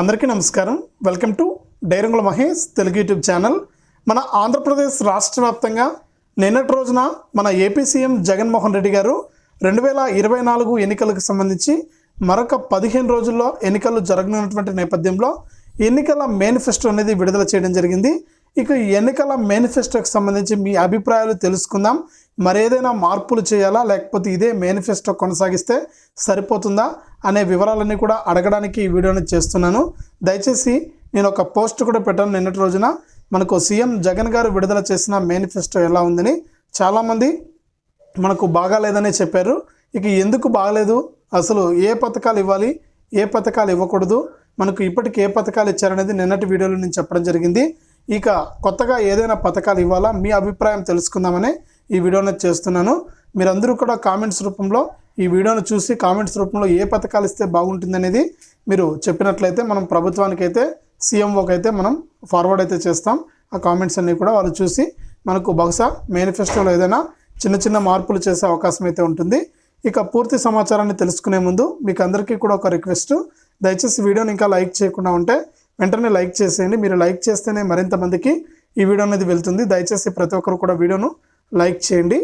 అందరికీ నమస్కారం. Welcome to Dairangula Mahesh Telugu YouTube channel. మన ఆంధ్రప్రదేశ్ రాష్ట్ర వ్యాప్తంగా నిన్నటి రోజున మన ఏపీ సీఎం జగన్మోహన్ రెడ్డి గారు రెండు వేల ఇరవై నాలుగు ఎన్నికలకు సంబంధించి మరొక పదిహేను రోజుల్లో ఎన్నికలు జరగనున్నటువంటి నేపథ్యంలో ఎన్నికల మేనిఫెస్టో అనేది విడుదల చేయడం జరిగింది. ఇక ఎన్నికల మేనిఫెస్టోకి సంబంధించి మీ అభిప్రాయాలు తెలుసుకుందాం. మరేదైనా మార్పులు చేయాలా? లేకపోతే ఇదే మేనిఫెస్టో కొనసాగిస్తే సరిపోతుందా? అనే వివరాలన్నీ కూడా అడగడానికి ఈ వీడియోని చేస్తున్నాను. దయచేసి నేను ఒక పోస్ట్ కూడా పెట్టాను నిన్నటి రోజున. మనకు సీఎం జగన్ గారు విడుదల చేసిన మేనిఫెస్టో ఎలా ఉందని చాలామంది మనకు బాగాలేదనే చెప్పారు. ఇక ఎందుకు బాగలేదు? అసలు ఏ పథకాలు ఇవ్వాలి? ఏ పథకాలు ఇవ్వకూడదు? మనకు ఇప్పటికి ఏ పథకాలు ఇచ్చారనేది నిన్నటి వీడియోలో నేను చెప్పడం జరిగింది. ఇక కొత్తగా ఏదైనా పథకాలు ఇవ్వాలా? మీ అభిప్రాయం తెలుసుకుందామని ఈ వీడియోని చేస్తున్నాను. మీరందరూ కూడా కామెంట్స్ రూపంలో ఈ వీడియోను చూసి కామెంట్స్ రూపంలో ఏ పథకాలు ఇస్తే బాగుంటుందనేది మీరు చెప్పినట్లయితే మనం ప్రభుత్వానికి అయితే సీఎంఓకి అయితే మనం ఫార్వర్డ్ అయితే చేస్తాం. ఆ కామెంట్స్ అన్నీ కూడా వాళ్ళు చూసి మనకు బహుశా మేనిఫెస్టోలో ఏదైనా చిన్న చిన్న మార్పులు చేసే అవకాశం అయితే ఉంటుంది. ఇక పూర్తి సమాచారాన్ని తెలుసుకునే ముందు మీకు అందరికీ కూడా ఒక రిక్వెస్ట్ దయచేసి వీడియోని ఇంకా లైక్ చేయకుండా ఉంటే వెంటనే లైక్ చేసేయండి. మీరు లైక్ చేస్తేనే మరింత మందికి ఈ వీడియో అనేది వెళ్తుంది. దయచేసి ప్రతి ఒక్కరు కూడా వీడియోను లైక్ చేయండి.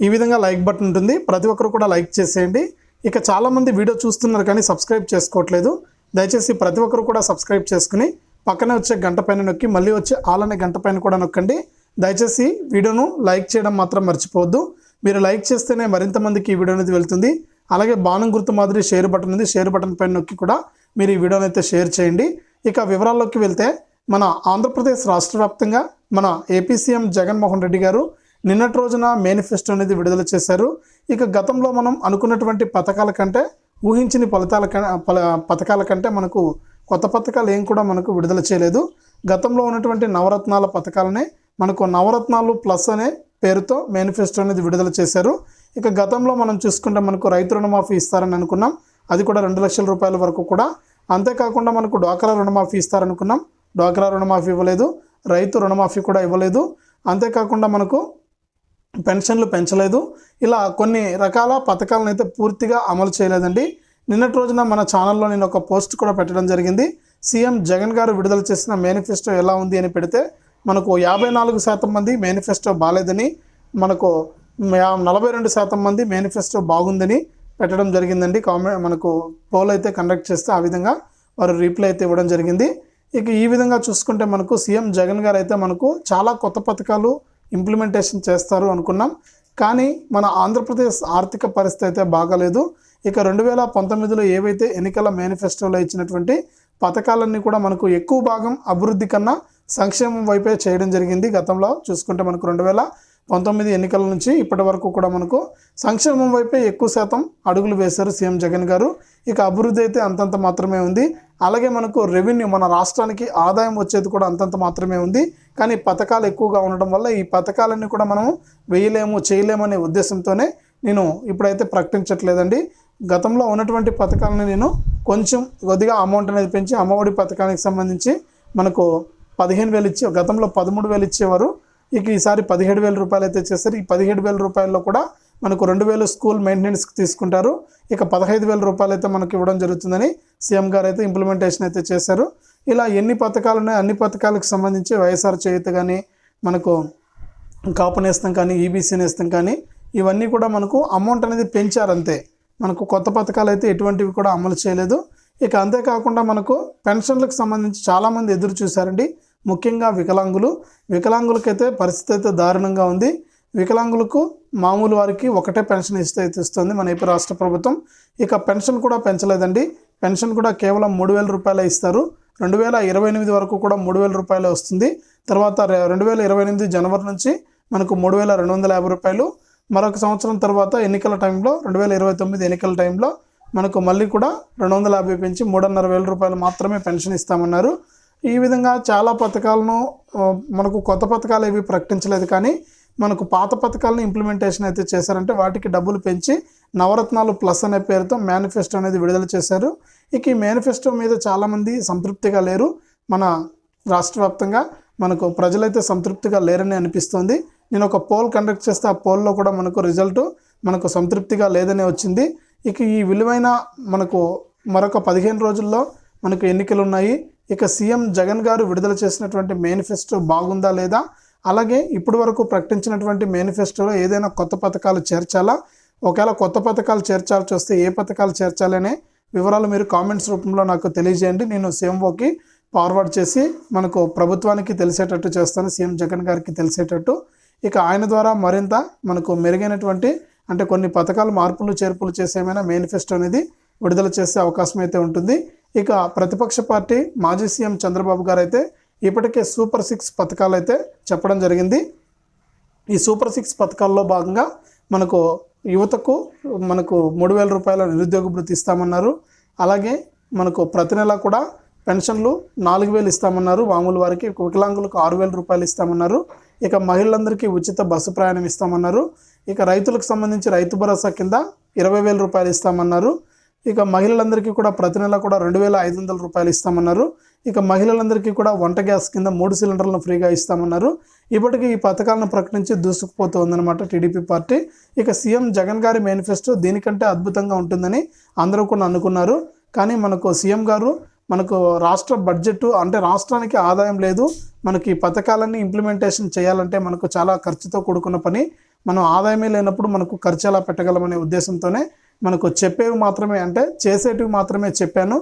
ఈ విధంగా లైక్ బటన్ ఉంటుంది. ప్రతి ఒక్కరు కూడా లైక్ చేసేయండి. ఇక చాలామంది వీడియో చూస్తున్నారు కానీ సబ్స్క్రైబ్ చేసుకోవట్లేదు. దయచేసి ప్రతి ఒక్కరు కూడా సబ్స్క్రైబ్ చేసుకుని పక్కనే వచ్చే గంట పైన నొక్కి మళ్ళీ వచ్చే ఆల్ అనే గంట పైన కూడా నొక్కండి. దయచేసి వీడియోను లైక్ చేయడం మాత్రం మర్చిపోవద్దు. మీరు లైక్ చేస్తేనే మరింత మందికి ఈ వీడియో అనేది వెళ్తుంది. అలాగే బాణం గుర్తు మాదిరి షేర్ బటన్ ఉంది. షేర్ బటన్ పైన నొక్కి కూడా మీరు ఈ వీడియోని అయితే షేర్ చేయండి. ఇక వివరాల్లోకి వెళ్తే మన ఆంధ్రప్రదేశ్ రాష్ట్ర వ్యాప్తంగా మన ఏపీ సీఎం జగన్మోహన్ రెడ్డి గారు నిన్నటి రోజున మేనిఫెస్టో అనేది విడుదల చేశారు. ఇక గతంలో మనం అనుకున్నటువంటి పథకాల కంటే ఊహించిన ఫలితాల పథకాల కంటే మనకు కొత్త పథకాలు ఏం కూడా మనకు విడుదల చేయలేదు. గతంలో ఉన్నటువంటి నవరత్నాల పథకాలనే మనకు నవరత్నాలు ప్లస్ అనే పేరుతో మేనిఫెస్టో అనేది విడుదల చేశారు. ఇక గతంలో మనం చూసుకుంటే మనకు రైతు రుణమాఫీ ఇస్తారని అనుకున్నాం. అది కూడా రెండు లక్షల రూపాయల వరకు కూడా. అంతేకాకుండా మనకు డ్వాక్రా రుణమాఫీ ఇస్తారనుకున్నాం. డ్వాక్రా రుణమాఫీ ఇవ్వలేదు. రైతు రుణమాఫీ కూడా ఇవ్వలేదు. అంతేకాకుండా మనకు పెన్షన్లు పెంచలేదు. ఇలా కొన్ని రకాల పథకాలను అయితే పూర్తిగా అమలు చేయలేదండి. నిన్నటి రోజున మన ఛానల్లో నేను ఒక పోస్ట్ కూడా పెట్టడం జరిగింది. సీఎం జగన్ గారు విడుదల చేసిన మేనిఫెస్టో ఎలా ఉంది అని పెడితే మనకు యాభై నాలుగు శాతం మంది మేనిఫెస్టో బాగాలేదని మనకు నలభై రెండు శాతం మంది మేనిఫెస్టో బాగుందని పెట్టడం జరిగిందండి. కామెంట్ మనకు పోల్ అయితే కండక్ట్ చేస్తే ఆ విధంగా వారు రీప్లై అయితే ఇవ్వడం జరిగింది. ఇక ఈ విధంగా చూసుకుంటే మనకు సీఎం జగన్ గారు అయితే మనకు చాలా కొత్త పథకాలు ఇంప్లిమెంటేషన్ చేస్తారు అనుకున్నాం. కానీ మన ఆంధ్రప్రదేశ్ ఆర్థిక పరిస్థితి అయితే బాగాలేదు. ఇక రెండు వేల పంతొమ్మిదిలో ఏవైతే ఎన్నికల మేనిఫెస్టోలో ఇచ్చినటువంటి పథకాలన్నీ కూడా మనకు ఎక్కువ భాగం అభివృద్ధి కన్నా సంక్షేమం వైపే చేయడం జరిగింది గతంలో. చూసుకుంటే మనకు రెండు వేల పంతొమ్మిది ఎన్నికల నుంచి ఇప్పటి వరకు కూడా మనకు సంక్షేమం వైపే ఎక్కువ శాతం అడుగులు వేశారు సీఎం జగన్ గారు. ఇక అభివృద్ధి అయితే అంతంత మాత్రమే ఉంది. అలాగే మనకు రెవెన్యూ మన రాష్ట్రానికి ఆదాయం వచ్చేది కూడా అంతంత మాత్రమే ఉంది. కానీ పథకాలు ఎక్కువగా ఉండడం వల్ల ఈ పథకాలన్నీ కూడా మనం వేయలేము చేయలేమనే ఉద్దేశంతోనే నేను ఇప్పుడైతే ప్రకటించట్లేదండి. గతంలో ఉన్నటువంటి పథకాలను నేను కొంచెం కొద్దిగా అమౌంట్ అనేది పెంచి అమ్మఒడి పథకానికి సంబంధించి మనకు పదిహేను వేలు ఇచ్చే గతంలో పదమూడు వేలు ఇచ్చేవారు. ఇక ఈసారి పదిహేడు వేల రూపాయలు అయితే చేస్తారు ఈ పదిహేడు వేల రూపాయల్లో కూడా మనకు రెండు వేలు స్కూల్ మెయింటెనెన్స్కి తీసుకుంటారు. ఇక పదహైదు వేల రూపాయలు అయితే మనకి ఇవ్వడం జరుగుతుందని సీఎం గారు అయితే ఇంప్లిమెంటేషన్ అయితే చేశారు. ఇలా ఎన్ని పథకాలు ఉన్నాయో అన్ని పథకాలకు సంబంధించి వైఎస్ఆర్ చేయుత కానీ మనకు కాపు నేస్తం కానీ ఈబీసీ నేస్తం కానీ ఇవన్నీ కూడా మనకు అమౌంట్ అనేది పెంచారంతే మనకు కొత్త పథకాలు అయితే ఎటువంటివి కూడా అమలు చేయలేదు. ఇక అంతేకాకుండా మనకు పెన్షన్లకు సంబంధించి చాలామంది ఎదురు చూశారండి. ముఖ్యంగా వికలాంగులు. వికలాంగులకైతే పరిస్థితి అయితే దారుణంగా ఉంది. వికలాంగులకు మామూలు వారికి ఒకటే పెన్షన్ ఇస్తే ఇస్తుంది మన ఏపీ రాష్ట్ర ప్రభుత్వం. ఇక పెన్షన్ కూడా పెంచలేదండి. పెన్షన్ కూడా కేవలం మూడు వేల రూపాయలే ఇస్తారు. రెండు వేల ఇరవై ఎనిమిది వరకు కూడా మూడు వేల రూపాయలే వస్తుంది. తర్వాత రెండు వేల ఇరవై ఎనిమిది జనవరి నుంచి మనకు మూడు వేల రెండు వందల యాభై రూపాయలు. మరొక సంవత్సరం తర్వాత ఎన్నికల టైంలో రెండు వేల ఇరవై తొమ్మిది ఎన్నికల టైంలో మనకు మళ్ళీ కూడా రెండు వందల యాభై పెంచి మూడున్నర వేల రూపాయలు మాత్రమే పెన్షన్ ఇస్తామన్నారు. ఈ విధంగా చాలా పథకాలను మనకు కొత్త పథకాలు ఏవి ప్రకటించలేదు కానీ మనకు పాత పథకాలను ఇంప్లిమెంటేషన్ అయితే చేశారంటే వాటికి డబ్బులు పెంచి నవరత్నాలు ప్లస్ అనే పేరుతో మేనిఫెస్టో అనేది విడుదల చేశారు. ఇక ఈ మేనిఫెస్టో మీద చాలామంది సంతృప్తిగా లేరు. మన రాష్ట్ర వ్యాప్తంగా మనకు ప్రజలైతే సంతృప్తిగా లేరని అనిపిస్తుంది. నేను ఒక పోల్ కండక్ట్ చేస్తే ఆ పోల్లో కూడా మనకు రిజల్ట్ మనకు సంతృప్తిగా లేదనే వచ్చింది. ఇక ఈ విలువైన మనకు మరొక పదిహేను రోజుల్లో మనకు ఎన్నికలు ఉన్నాయి. ఇక సీఎం జగన్ గారు విడుదల చేసినటువంటి మేనిఫెస్టో బాగుందా లేదా? అలాగే ఇప్పటి వరకు ప్రకటించినటువంటి మేనిఫెస్టోలో ఏదైనా కొత్త పథకాలు చేర్చాలా? ఒకవేళ కొత్త పథకాలు చేర్చాల్సి వస్తే ఏ పథకాలు చేర్చాలనే వివరాలు మీరు కామెంట్స్ రూపంలో నాకు తెలియజేయండి. నేను సీఎంఓకి ఫార్వర్డ్ చేసి మనకు ప్రభుత్వానికి తెలిసేటట్టు చేస్తాను సీఎం జగన్ గారికి తెలిసేటట్టు. ఇక ఆయన ద్వారా మరింత మనకు మెరుగైనటువంటి అంటే కొన్ని పథకాలు మార్పులు చేర్పులు చేసేమైనా మేనిఫెస్టో అనేది విడుదల చేసే అవకాశం అయితే ఉంటుంది. ఇక ప్రతిపక్ష పార్టీ మాజీ సీఎం చంద్రబాబు గారు అయితే ఇప్పటికే సూపర్ సిక్స్ పథకాలు అయితే చెప్పడం జరిగింది. ఈ సూపర్ సిక్స్ పథకాల్లో భాగంగా మనకు యువతకు మనకు మూడు వేల రూపాయల నిరుద్యోగ భృతి ఇస్తామన్నారు. అలాగే మనకు ప్రతి నెల కూడా పెన్షన్లు నాలుగు వేలు ఇస్తామన్నారు. మామూలు వారికి వికలాంగులకు ఆరు వేల రూపాయలు ఇస్తామన్నారు. ఇక మహిళలందరికీ ఉచిత బస్సు ప్రయాణం ఇస్తామన్నారు. ఇక రైతులకు సంబంధించి రైతు భరోసా కింద ఇరవై వేల రూపాయలు ఇస్తామన్నారు. ఇక మహిళలందరికీ కూడా ప్రతి నెల కూడా రెండు వేల ఐదు వందల రూపాయలు ఇస్తామన్నారు. ఇక మహిళలందరికీ కూడా వంట గ్యాస్ కింద మూడు సిలిండర్లను ఫ్రీగా ఇస్తామన్నారు. ఇప్పటికీ ఈ పథకాలను ప్రకటించి దూసుకుపోతూ ఉందన్నమాట టీడీపీ పార్టీ. ఇక సీఎం జగన్ గారి మేనిఫెస్టో దీనికంటే అద్భుతంగా ఉంటుందని అందరూ కూడా అనుకున్నారు. కానీ మనకు సీఎం గారు మనకు రాష్ట్ర బడ్జెట్ అంటే రాష్ట్రానికి ఆదాయం లేదు. మనకి ఈ పథకాలన్నీ ఇంప్లిమెంటేషన్ చేయాలంటే మనకు చాలా ఖర్చుతో కూడుకున్న పని. మనం ఆదాయమే లేనప్పుడు మనకు ఖర్చు ఎలా పెట్టగలమనే ఉద్దేశంతోనే మనకు చెప్పేవి మాత్రమే అంటే చేసేటివి మాత్రమే చెప్పాను.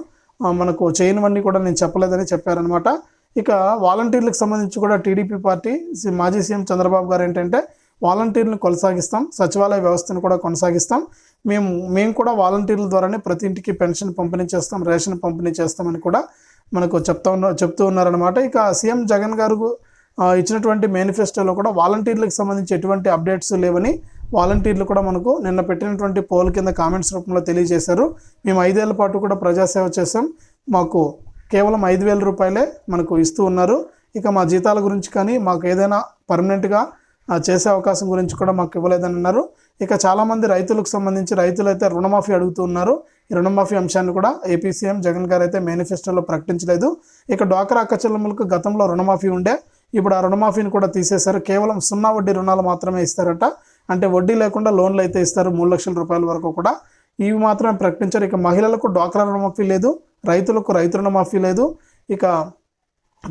మనకు చేయనివన్నీ కూడా నేను చెప్పలేదని చెప్పారనమాట ఇక వాలంటీర్లకు సంబంధించి కూడా టీడీపీ పార్టీ మాజీ సీఎం చంద్రబాబు గారు ఏంటంటే వాలంటీర్లను కొనసాగిస్తాం సచివాలయ వ్యవస్థను కూడా కొనసాగిస్తాం. మేము మేము కూడా వాలంటీర్ల ద్వారానే ప్రతి ఇంటికి పెన్షన్ పంపిణీ చేస్తాం రేషన్ పంపిణీ చేస్తామని కూడా మనకు చెప్తా ఉన్న చెప్తూ ఉన్నారనమాట ఇక సీఎం జగన్ గారు ఇచ్చినటువంటి మేనిఫెస్టోలో కూడా వాలంటీర్లకు సంబంధించి ఎటువంటి అప్డేట్స్ లేవని వాలంటీర్లు కూడా మనకు నిన్న పెట్టినటువంటి పోల్ కింద కామెంట్స్ రూపంలో తెలియజేశారు. మేము ఐదేళ్ళ పాటు కూడా ప్రజాసేవ చేసాం మాకు కేవలం ఐదు వేల రూపాయలే మనకు ఇస్తూ ఉన్నారు. ఇక మా జీతాల గురించి కానీ మాకు ఏదైనా పర్మనెంట్గా చేసే అవకాశం గురించి కూడా మాకు ఇవ్వలేదని అన్నారు. ఇక చాలామంది రైతులకు సంబంధించి రైతులు అయితే రుణమాఫీ అడుగుతూ ఉన్నారు. ఈ రుణమాఫీ అంశాన్ని కూడా ఏపీ సీఎం జగన్ గారు అయితే మేనిఫెస్టోలో ప్రకటించలేదు. ఇక డ్వాక్రా అక్కచెల్లెములకు గతంలో రుణమాఫీ ఉండే ఇప్పుడు ఆ రుణమాఫీని కూడా తీసేశారు. కేవలం సున్నా వడ్డీ రుణాలు మాత్రమే ఇస్తారట. అంటే వడ్డీ లేకుండా లోన్లు అయితే ఇస్తారు. మూడు లక్షల రూపాయల వరకు కూడా. ఇవి మాత్రమే ప్రకటించారు. ఇక మహిళలకు డ్వాక్రా రుణమాఫీ లేదు. రైతులకు రైతు రుణమాఫీ లేదు. ఇక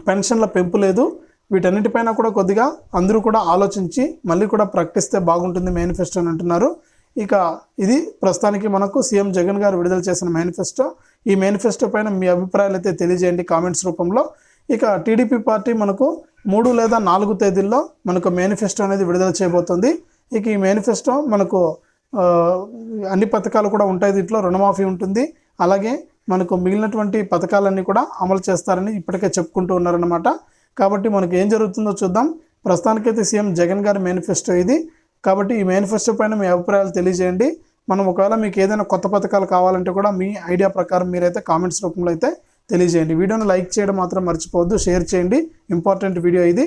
పెన్షన్ల పెంపు లేదు. వీటన్నిటిపైన కూడా కొద్దిగా అందరూ కూడా ఆలోచించి మళ్ళీ కూడా ప్రకటిస్తే బాగుంటుంది మేనిఫెస్టో అని అంటున్నారు. ఇక ఇది ప్రస్తుతానికి మనకు సీఎం జగన్ గారు విడుదల చేసిన మేనిఫెస్టో. ఈ మేనిఫెస్టో పైన మీ అభిప్రాయాలు అయితే తెలియజేయండి కామెంట్స్ రూపంలో. ఇక టీడీపీ పార్టీ మనకు మూడు లేదా నాలుగు తేదీల్లో మనకు మేనిఫెస్టో అనేది విడుదల చేయబోతుంది. ఇక ఈ మేనిఫెస్టో మనకు అన్ని పథకాలు కూడా ఉంటాయి దీంట్లో రుణమాఫీ ఉంటుంది. అలాగే మనకు మిగిలినటువంటి పథకాలన్నీ కూడా అమలు చేస్తారని ఇప్పటికే చెప్పుకుంటూ ఉన్నారన్నమాట. కాబట్టి మనకు ఏం జరుగుతుందో చూద్దాం. ప్రస్తుతానికైతే సీఎం జగన్ గారి మేనిఫెస్టో ఇది. కాబట్టి ఈ మేనిఫెస్టో పైన మీ అభిప్రాయాలు తెలియజేయండి. మనం ఒకవేళ మీకు ఏదైనా కొత్త పథకాలు కావాలంటే కూడా మీ ఐడియా ప్రకారం మీరైతే కామెంట్స్ రూపంలో అయితే తెలియజేయండి. వీడియోని లైక్ చేయడం మాత్రం మర్చిపోవద్దు. షేర్ చేయండి. ఇంపార్టెంట్ వీడియో ఇది.